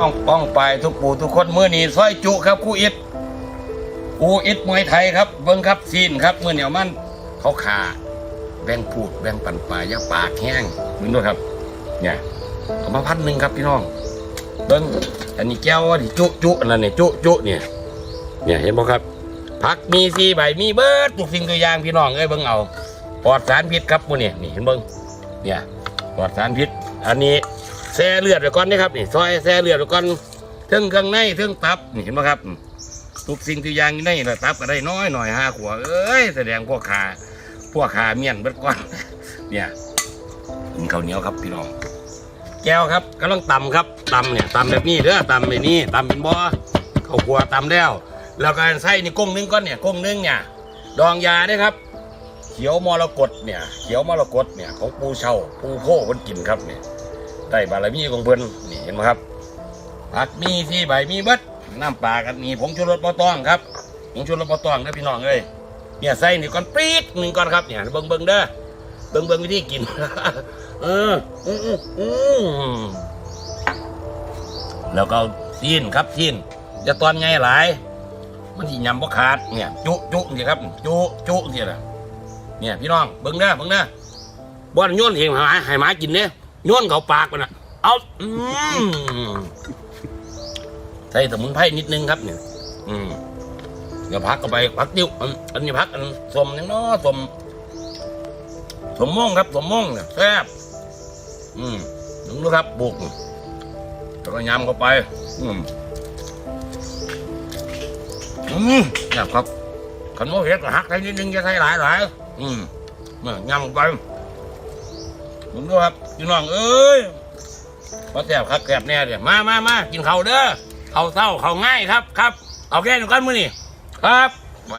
ต้องป้องไปทุกปู่ทุกคนมือนี้ซอยจุครับครูอิดครูอิดมวยไทยครับเบิ้งครับซีนครับมือเหนียวมันเขาขาแบ่งพูดแบ่งปันปลายาปากแห้งมึงด้วยครับเนี่ยเอามาพันหนึ่งครับพี่น้องเบิ้งอันนี้แก้วอันนี้จุจุอันนั้นเนี่ยจุจุเนี่ยเนี่ยเห็นบ่ครับผักมีสีใบมีเบิร์ดทุกสิ่งตัวอย่างพี่น้องเอ้ยเบิ่งเอาปลอดสารพิษครับมื้อนี้นี่เห็นเบิ่งเนี่ยปลอดสารพิษ อันนี้ ซ่เลือดไว้ก่อนนะครับนี่ซอยแซ่เลือดไว้ก่อนเทิงเครื่องในเทิงตับนี่เห็นบ่ครับทุกสิ่งตัวอย่างอยู่ในนี่แหละตับก็ได้น้อยหน่อยห้าขวบเอ้ยแสดงพวกขาพวกขาเมียนเบิดก่อนเนี่ยกินข้าวเหนียวครับพี่น้องแก้วครับกำลังตำครับตำเนี่ยตำแบบนี้เด้อตำแบบนี้ตำเป็นบ่อข้าวคั่วตำแล้ว แล้วก็ใส่นี่กุ้งนึงก้อนเนี่ยกุ้งนึงเนี่ยดองยาด้วยครับ เขียวมรกตเนี่ยเขียวมรกตเนี่ยของปูเช่าปูโพคนกินครับเนี่ย ได้บารมีของเพิ่นนี่เห็นไหมครับผักมีที่ใบมีเบิดน้ำปลากันนี่ผงชูรสบ่ต้องครับผงชูรสบ่ต้องนะพี่น้องเอ้ยเนี่ยใส่นี่ก้อนปี๊ดหนึ่งก้อนครับเนี่ยเบิ่งเบิ่งเด้อเบิ่งเบิ่งวิธีกินเอออืมอือแล้วก็ซีนครับซีนจะตอนไงหลาย มันที่ยำบ่ขาดเนี่ย จุจุนี่ครับ จุจุนี่แหละเนี่ยพี่น้องเบิ่งเด้อเบิ่งเด้อบ่อนโยนเองหาให้หมากินเด้ โยนเขาปากมันน่ะเอาอืมใส่สมุนไพรนิดนึงครับเนี่ยอืมเดี๋ยวพักก็ไปพักติ้วอันนี้พักอันสมยังเนาะสมสมม่วงครับสมม่วงเนี่ยแซ่บอืมดูนะครับบุกแล้วก็ยำเข้าไป อืมอืมแบบครับขันโมเห็ดก็หักใส่นิดนึงจะใส่หลายหลายอืมเนี่ยยำไป ผมดูครับพี่น้องเอ้ยมาแสบครับแสบแน่เดี๋ยวมามามากินเขาเด้อเขาเศร้าเขาง่ายครับครับ เอาแก้หนึ่งกันมือนี่ครับ